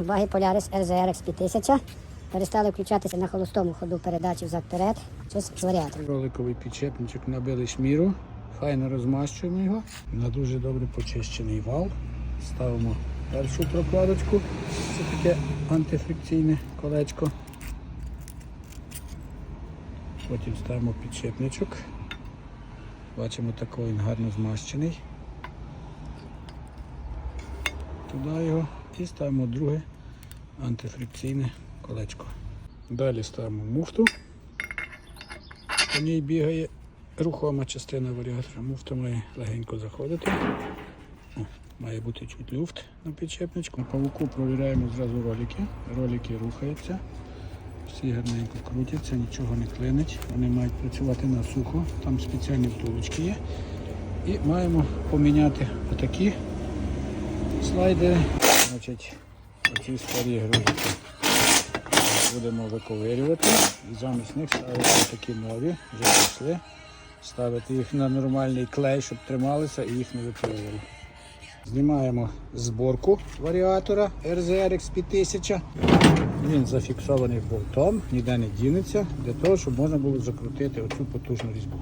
Баги Polaris RZRX 5000. Перестали включатися на холостому ходу передачі взад вперед з варіатором. Роликовий підчепничок набили шміру, файно розмащуємо його на дуже добре почищений вал. Ставимо першу прокладочку, це таке антифрикційне колечко. Потім ставимо підчепничок. Бачимо, такий він гарно змащений. Туди його і ставимо друге антифрикційне колечко. Далі ставимо муфту. По ній бігає рухома частина варіатора. Муфта має легенько заходити. О, має бути чуть люфт на підшипничку. На павуку провіряємо зразу ролики. Ролики рухаються. Всі гарненько крутяться, нічого не клинить. Вони мають працювати на сухо. Там спеціальні втулочки є. І маємо поміняти отакі слайдери. Значить, оці старі грузики будемо виковирювати і замість них ставити такі нові, вже пішли. Ставити їх на нормальний клей, щоб трималися і їх не випливали. Знімаємо зборку варіатора RZRX 5000. Він зафіксований болтом, ніде не дінеться, для того, щоб можна було закрутити оцю потужну різьбу.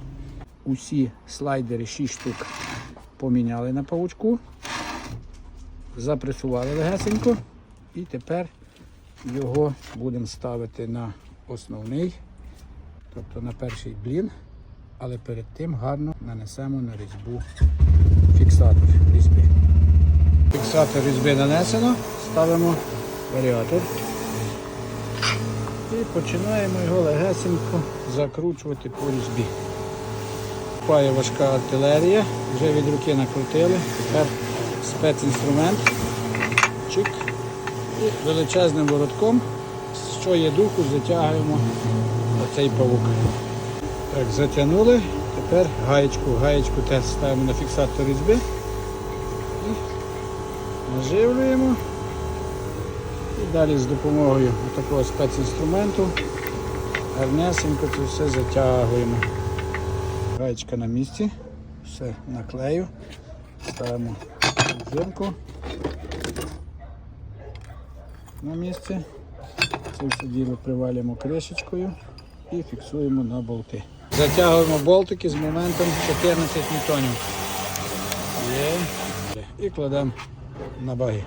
Усі слайдери 6 штук поміняли на павучку, запресували легесенько. І тепер його будемо ставити на основний, тобто на перший блін, але перед тим гарно нанесемо на різьбу фіксатор різьби. Фіксатор різьби нанесено, ставимо варіатор. І починаємо його легесенько закручувати по різьбі. Пає важка артилерія, вже від руки накрутили, тепер спецінструмент. Чик. І величезним воротком, що є духу, затягуємо оцей павук. Так, затягнули. Тепер гаєчку, гаєчку теж ставимо на фіксатор різьби. І наживлюємо. І далі з допомогою такого спецінструменту гарнесенько це все затягуємо. Гаєчка на місці, все наклею, ставимо резинку на місце. Це все діло привалюємо кришечкою і фіксуємо на болти. Затягуємо болтики з моментом 14 ньютонів. І кладемо на баги.